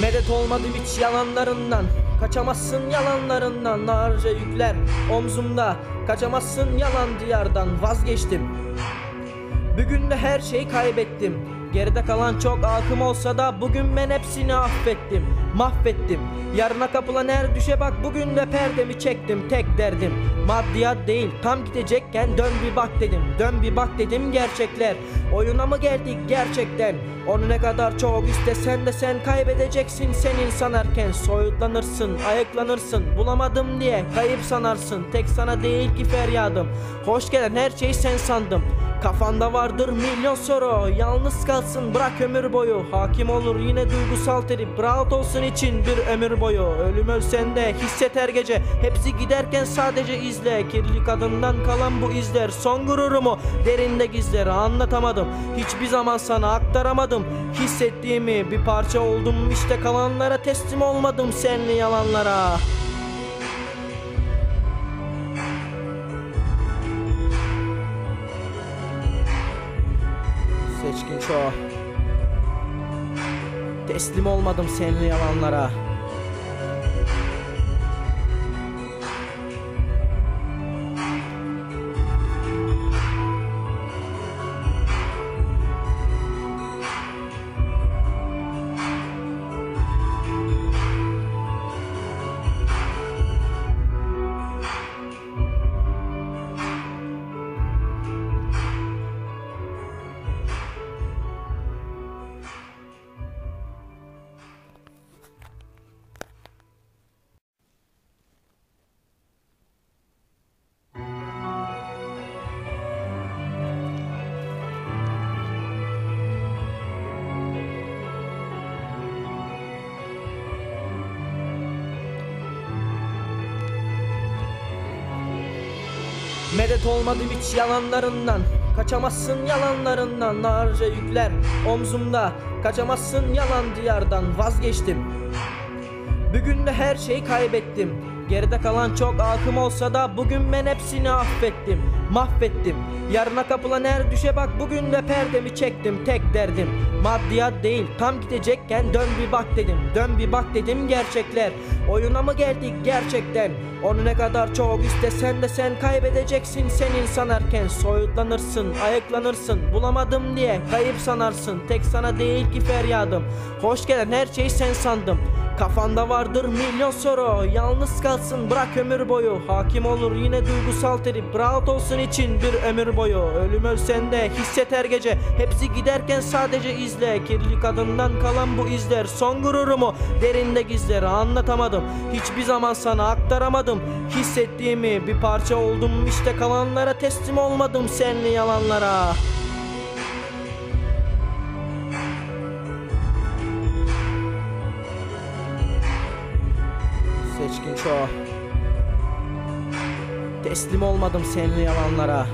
Medet olmadım hiç yalanlarından. Kaçamazsın yalanlarından. Ağırca yükler omzumda. Kaçamazsın yalan diyardan. Vazgeçtim. Bugün de her şeyi kaybettim. Geride kalan çok akım olsa da Bugün ben hepsini affettim. Mahvettim. Yarına kapılan her düşe bak Bugün de perdemi çektim. Tek derdim Maddiyat değil Tam gidecekken dön bir bak dedim. Dön bir bak dedim gerçekler. Oyuna mı geldik gerçekten? Onu ne kadar çok istesen de sen kaybedeceksin senin sanarken Soyutlanırsın, ayıklanırsın Bulamadım diye kayıp sanarsın. Tek sana değil ki feryadım. Hoş gelen her şeyi sen sandım Kafanda vardır milyon soru. Yalnız kalsın bırak ömür boyu. Hakim olur yine duygusal trip Rahat olsun için bir ömür boyu. Ölüm ölsen de hisset her gece. Hepsi giderken sadece izle. Kirli kadından kalan bu izler. Son gururumu derinde gizler. Anlatamadım. Hiçbir zaman sana aktaramadım. Hissettiğimi bir parça oldum. İşte kalanlara teslim olmadım senli yalanlara Çoğu Teslim olmadım senli yalanlara Medet olmadım hiç yalanlarından. Kaçamazsın yalanlarından. Ağırca yükler omzumda. Kaçamazsın yalan diyardan. Vazgeçtim. Bugün de her şeyi kaybettim. Geride kalan çok akım olsa da Bugün ben hepsini affettim. Mahvettim. Yarına kapılan her düşe bak Bugün de perdemi çektim. Tek derdim Maddiyat değil Tam gidecekken dön bir bak dedim. Dön bir bak dedim gerçekler. Oyuna mı geldik gerçekten? Onu ne kadar çok istesen de sen kaybedeceksin senin sanarken Soyutlanırsın, ayıklanırsın Bulamadım diye kayıp sanarsın. Tek sana değil ki feryadım. Hoş gelen her şeyi sen sandım Kafanda vardır milyon soru. Yalnız kalsın bırak ömür boyu. Hakim olur yine duygusal trip. Rahat olsun için bir ömür boyu. Ölüm ölsen de hisset her gece. Hepsi giderken sadece izle. Kirli kadından kalan bu izler Son gururumu derinde gizler. Anlatamadım. Hiçbir zaman sana aktaramadım. Hissettiğimi bir parça oldum. İşte kalanlara teslim olmadım senli yalanlara Seçkin çoğu Teslim olmadım senli yalanlara